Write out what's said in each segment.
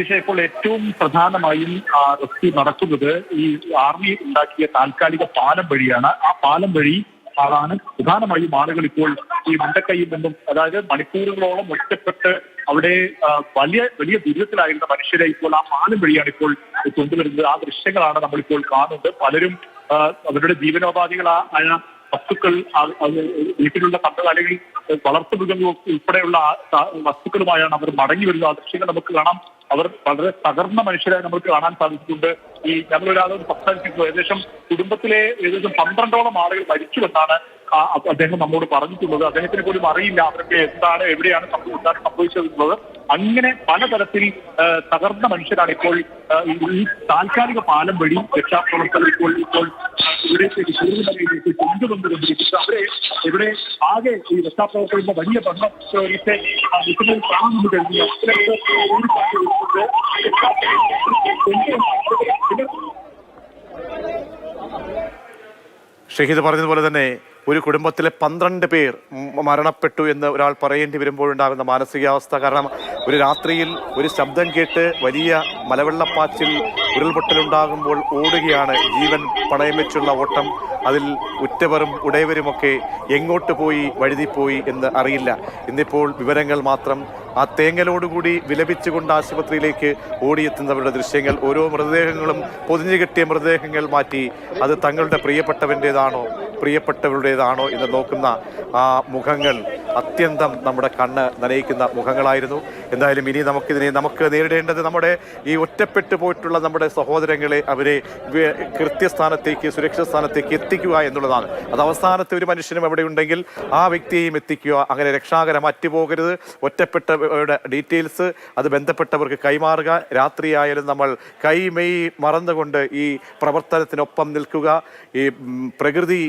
പക്ഷേ ഇപ്പോൾ ഏറ്റവും പ്രധാനമായും റെസ്ക്യൂ നടക്കുന്നത് ഈ ആർമി ഉണ്ടാക്കിയ താൽക്കാലിക പാലം വഴിയാണ്. ആ പാലം വഴി ആണ് പ്രധാനമായും ആളുകൾ ഇപ്പോൾ ഈ മുണ്ടക്കൈയിൽ നിന്നും അതായത് മണിക്കൂറുകളോളം ഒറ്റപ്പെട്ട് അവിടെ വലിയ വലിയ ദുരിതത്തിലായിരുന്ന മനുഷ്യരെ ഇപ്പോൾ ആ പാലം വഴിയാണ് ഇപ്പോൾ കൊണ്ടുവരുന്നത്. ആ ദൃശ്യങ്ങളാണ് നമ്മളിപ്പോൾ കാണുന്നത്. പലരും അവരുടെ ജീവനോപാധികളായ വസ്തുക്കൾ വീട്ടിലുള്ള കന്നുകാലികൾ വളർത്തു മൃഗങ്ങൾ ഉൾപ്പെടെയുള്ള വസ്തുക്കളുമായാണ് അവർ മടങ്ങി വരുന്നത്. ആ ദൃശ്യങ്ങൾ നമുക്ക് കാണാം. അവർ വളരെ തകർന്ന മനുഷ്യരെ നമുക്ക് കാണാൻ സാധിച്ചിട്ടുണ്ട്. ഈ ഞങ്ങളൊരാളോട് സംസാരിച്ചിട്ടുണ്ട് ഏകദേശം കുടുംബത്തിലെ ഏകദേശം പന്ത്രണ്ടോളം ആളുകൾ മരിച്ചുവെന്നാണ് അദ്ദേഹം നമ്മോട് പറഞ്ഞിട്ടുള്ളത്. അദ്ദേഹത്തിന് പോലും അറിയില്ല അവരൊക്കെ എന്താണ് എവിടെയാണ് എന്താണ് സംഭവിച്ചതെന്നുള്ളത്. അങ്ങനെ പലതരത്തിൽ തകർന്ന മനുഷ്യരാണ് ഇപ്പോൾ ഈ താൽക്കാലിക പാലം വഴി രക്ഷാപ്രവർത്തകർ ഇപ്പോൾ ഇപ്പോൾ ഇവിടേക്ക് കൊണ്ടുവന്നുകൊണ്ടിരിക്കുന്നത് അവരെ ഇവിടെ ആകെ ഈ രക്ഷാപ്രവർത്തകരുടെ വലിയ ബന്ധം ഷഹീദ് പറഞ്ഞതുപോലെ തന്നെ ഒരു കുടുംബത്തിലെ പന്ത്രണ്ട് പേർ മരണപ്പെട്ടു എന്ന് ഒരാൾ പറയേണ്ടി വരുമ്പോഴുണ്ടാകുന്ന മാനസികാവസ്ഥ. കാരണം ഒരു രാത്രിയിൽ ഒരു ശബ്ദം കേട്ട് വലിയ മലവെള്ളപ്പാച്ചിൽ ഉരുൾപൊട്ടലുണ്ടാകുമ്പോൾ ഓടുകയാണ് ജീവൻ പണയം വെച്ചുള്ള ഓട്ടം. അതിൽ ഉറ്റവരും ഉടയവരുമൊക്കെ എങ്ങോട്ട് പോയി വഴുതിപ്പോയി എന്ന് അറിയില്ല. ഇന്നിപ്പോൾ വിവരങ്ങൾ മാത്രം. ആ തേങ്ങലോടുകൂടി വിലപിച്ചുകൊണ്ട് ആശുപത്രിയിലേക്ക് ഓടിയെത്തുന്നവരുടെ ദൃശ്യങ്ങൾ. ഓരോ മൃതദേഹങ്ങളും പൊതിഞ്ഞു കെട്ടിയ മൃതദേഹങ്ങൾ മാറ്റി. അത് തങ്ങളുടെ പ്രിയപ്പെട്ടവന്റേതാണോ പ്രിയപ്പെട്ടവരുടേതാണോ എന്ന് നോക്കുന്ന ആ മുഖങ്ങൾ. അത്യന്തം നമ്മുടെ കണ്ണ് നനയിക്കുന്ന മുഖങ്ങളായിരുന്നു. എന്തായാലും ഇനി നമുക്കിതിനെ നമുക്ക് നേരിടേണ്ടത് നമ്മുടെ ഈ ഒറ്റപ്പെട്ടു പോയിട്ടുള്ള നമ്മുടെ സഹോദരങ്ങളെ അവരെ കൃത്യസ്ഥാനത്തേക്ക് സുരക്ഷിത സ്ഥാനത്തേക്ക് എത്തിക്കുക എന്നുള്ളതാണ്. അത് അവസാനത്തെ ഒരു മനുഷ്യനും അവിടെ ഉണ്ടെങ്കിൽ ആ വ്യക്തിയെയും എത്തിക്കുക. അങ്ങനെ രക്ഷാകരം അറ്റുപോകരുത് ഒറ്റപ്പെട്ടവരുടെ ഡീറ്റെയിൽസ് അത് ബന്ധപ്പെട്ടവർക്ക് കൈമാറുക. രാത്രിയായാലും നമ്മൾ കൈമെയ് മറന്നുകൊണ്ട് ഈ പ്രവർത്തനത്തിനൊപ്പം നിൽക്കുക. ഈ പ്രകൃതി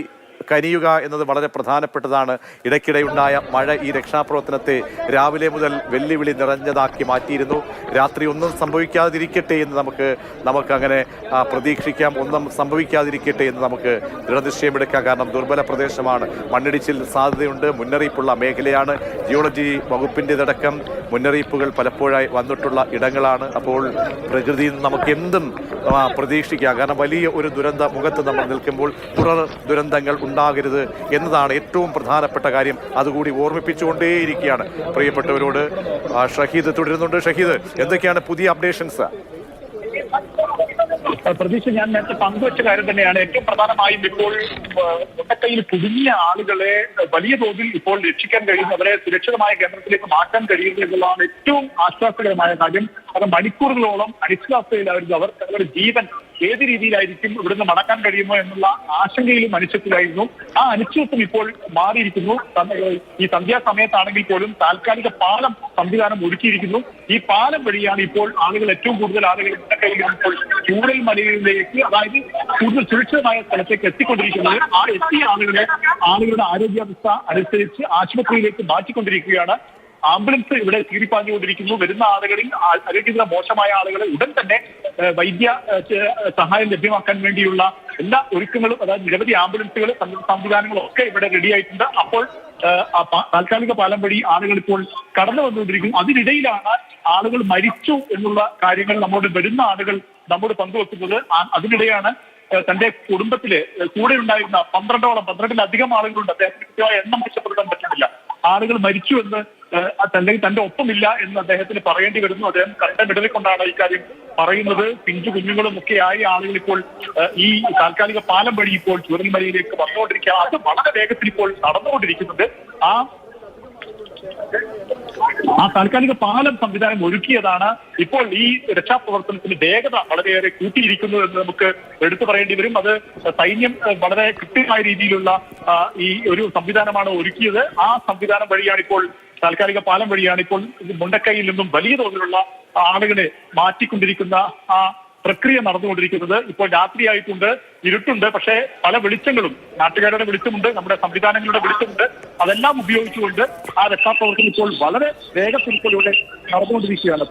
കനിയുക എന്നത് വളരെ പ്രധാനപ്പെട്ടതാണ്. ഇടയ്ക്കിടെയുണ്ടായ മഴ ഈ രക്ഷാപ്രവർത്തനത്തെ രാവിലെ മുതൽ വെല്ലുവിളി നിറഞ്ഞതാക്കി മാറ്റിയിരുന്നു. രാത്രി ഒന്നും സംഭവിക്കാതിരിക്കട്ടെ എന്ന് നമുക്ക് നമുക്ക് അങ്ങനെ പ്രതീക്ഷിക്കാം. ഒന്നും സംഭവിക്കാതിരിക്കട്ടെ എന്ന് നമുക്ക് ദൃഢനിശ്ചയമെടുക്കാം കാരണം ദുർബല പ്രദേശമാണ്. മണ്ണിടിച്ചിൽ സാധ്യതയുണ്ട്. മുന്നറിയിപ്പുള്ള മേഖലയാണ്. ജിയോളജി വകുപ്പിന്റെതടക്കം മുന്നറിയിപ്പുകൾ പലപ്പോഴായി വന്നിട്ടുള്ള ഇടങ്ങളാണ്. അപ്പോൾ പ്രകൃതിയിൽ നമുക്ക് എന്തും പ്രതീക്ഷിക്കാം. കാരണം വലിയ ഒരു ദുരന്ത മുഖത്ത് നമ്മൾ നിൽക്കുമ്പോൾ തുടർ ദുരന്തങ്ങൾ ഉണ്ടാകരുത് എന്നതാണ് ഏറ്റവും പ്രധാനപ്പെട്ട കാര്യം. അതുകൂടി ഓർമ്മിപ്പിച്ചുകൊണ്ടേയിരിക്കുകയാണ്. പ്രിയപ്പെട്ടവരോട് ഷഹീദ് തുടരുന്നുണ്ട്. ഷഹീദ് എന്തൊക്കെയാണ് പുതിയ അപ്ഡേഷൻസ് പ്രതീക്ഷ ഞാൻ നേരത്തെ പങ്കുവച്ച കാര്യം തന്നെയാണ്. ഏറ്റവും പ്രധാനമായും ഇപ്പോൾ മുട്ടക്കയിൽ കുടുങ്ങിയ ആളുകളെ വലിയ തോതിൽ ഇപ്പോൾ രക്ഷിക്കാൻ കഴിയുന്നു അവരെ സുരക്ഷിതമായ കേന്ദ്രത്തിലേക്ക് മാറ്റാൻ കഴിയുന്നു എന്നുള്ളതാണ് ഏറ്റവും ആശ്വാസകരമായ കാര്യം. കാരണം മണിക്കൂറുകളോളം അനിശ്ചിതാവസ്ഥയിലായിരുന്നു അവർ അവരുടെ ജീവൻ ഏത് രീതിയിലായിരിക്കും ഇവിടുന്ന് മടക്കാൻ കഴിയുമോ എന്നുള്ള ആശങ്കയിലും അനിശ്ചിതത്തിലായിരുന്നു ആ അനിശ്ചിതത്വം ഇപ്പോൾ മാറിയിരിക്കുന്നു. ഈ സന്ധ്യാസമയത്താണെങ്കിൽ പോലും താൽക്കാലിക പാലം സംവിധാനം ഒരുക്കിയിരിക്കുന്നു. ഈ പാലം വഴിയാണ് ഇപ്പോൾ ആളുകൾ ഏറ്റവും കൂടുതൽ ആളുകൾ ഇപ്പോൾ ചൂടൽ മലയിലേക്ക് അതായത് കൂടുതൽ സുരക്ഷിതമായ സ്ഥലത്തേക്ക് എത്തിക്കൊണ്ടിരിക്കുന്നത്. ആ എത്തിയ ആളുകളെ ആളുകളുടെ ആരോഗ്യാവസ്ഥ അനുസരിച്ച് ആശുപത്രിയിലേക്ക് മാറ്റിക്കൊണ്ടിരിക്കുകയാണ്. ആംബുലൻസ് ഇവിടെ കീറിപ്പാഞ്ഞുകൊണ്ടിരിക്കുന്നു. വരുന്ന ആളുകളിൽ ആരോഗ്യനില മോശമായ ആളുകളെ ഉടൻ തന്നെ വൈദ്യ സഹായം ലഭ്യമാക്കാൻ വേണ്ടിയുള്ള എല്ലാ ഒരുക്കങ്ങളും അതായത് നിരവധി ആംബുലൻസുകൾ സംവിധാനങ്ങളും ഒക്കെ ഇവിടെ റെഡിയായിട്ടുണ്ട് അപ്പോൾ താൽക്കാലിക പാലം വഴി ആളുകൾ ഇപ്പോൾ കടന്നു വന്നുകൊണ്ടിരിക്കും അതിനിടയിലാണ് ആളുകൾ മരിച്ചു എന്നുള്ള കാര്യങ്ങൾ നമ്മോട് വരുന്ന ആളുകൾ നമ്മോട് പങ്കുവെക്കുന്നത്. അതിനിടെയാണ് തന്റെ കുടുംബത്തിലെ കൂടെ ഉണ്ടായിരുന്ന പന്ത്രണ്ടോളം പന്ത്രണ്ടിലധികം ആളുകളുണ്ട്. അദ്ദേഹത്തിന് കൃത്യമായ എണ്ണം മെച്ചപ്പെടുത്താൻ പറ്റുന്നില്ല. ആളുകൾ മരിച്ചു എന്ന് ഏഹ്, തന്റെ ഒപ്പമില്ല എന്ന് അദ്ദേഹത്തിന് പറയേണ്ടി വരുന്നു. അദ്ദേഹം കണ്ട കണ്ടമിടറിക്കൊണ്ടാണ് ഇക്കാര്യം പറയുന്നത്. പിഞ്ചു കുഞ്ഞുങ്ങളും ഒക്കെ ആയ ആളുകൾ ഇപ്പോൾ ഈ താൽക്കാലിക പാലം വഴി ഇപ്പോൾ ചുരൽമലയിലേക്ക് വന്നുകൊണ്ടിരിക്കുക. അത് വളരെ വേഗത്തിൽ ഇപ്പോൾ നടന്നുകൊണ്ടിരിക്കുന്നത് ആ ആ താൽക്കാലിക പാലം സംവിധാനം ഒരുക്കിയതാണ് ഇപ്പോൾ ഈ രക്ഷാപ്രവർത്തനത്തിന് വേഗത വളരെയേറെ കൂട്ടിയിരിക്കുന്നു എന്ന് നമുക്ക് എടുത്തു പറയേണ്ടി വരും. അത് സൈന്യം വളരെ കൃത്യമായ രീതിയിലുള്ള ഈ ഒരു സംവിധാനമാണ് ഒരുക്കിയത്. ആ സംവിധാനം വഴിയാണ് ഇപ്പോൾ താൽക്കാലിക പാലം വഴിയാണ് ഇപ്പോൾ മുണ്ടക്കൈയിൽ നിന്നും വലിയ തോതിലുള്ള ആളുകളെ മാറ്റിക്കൊണ്ടിരിക്കുന്ന ആ പ്രക്രിയ നടന്നുകൊണ്ടിരിക്കുന്നത്. ഇപ്പോൾ രാത്രിയായിട്ടുണ്ട് ഇരുട്ടുണ്ട്. പക്ഷേ പല വെളിച്ചങ്ങളും നാട്ടുകാരുടെ വെളിച്ചമുണ്ട് നമ്മുടെ സംവിധാനങ്ങളുടെ വെളിച്ചമുണ്ട്. അതെല്ലാം ഉപയോഗിച്ചുകൊണ്ട് ആ രക്ഷാപ്രവർത്തനം ഇപ്പോൾ വളരെ വേഗത്തിൽ നടന്നുകൊണ്ടിരിക്കുകയാണ്.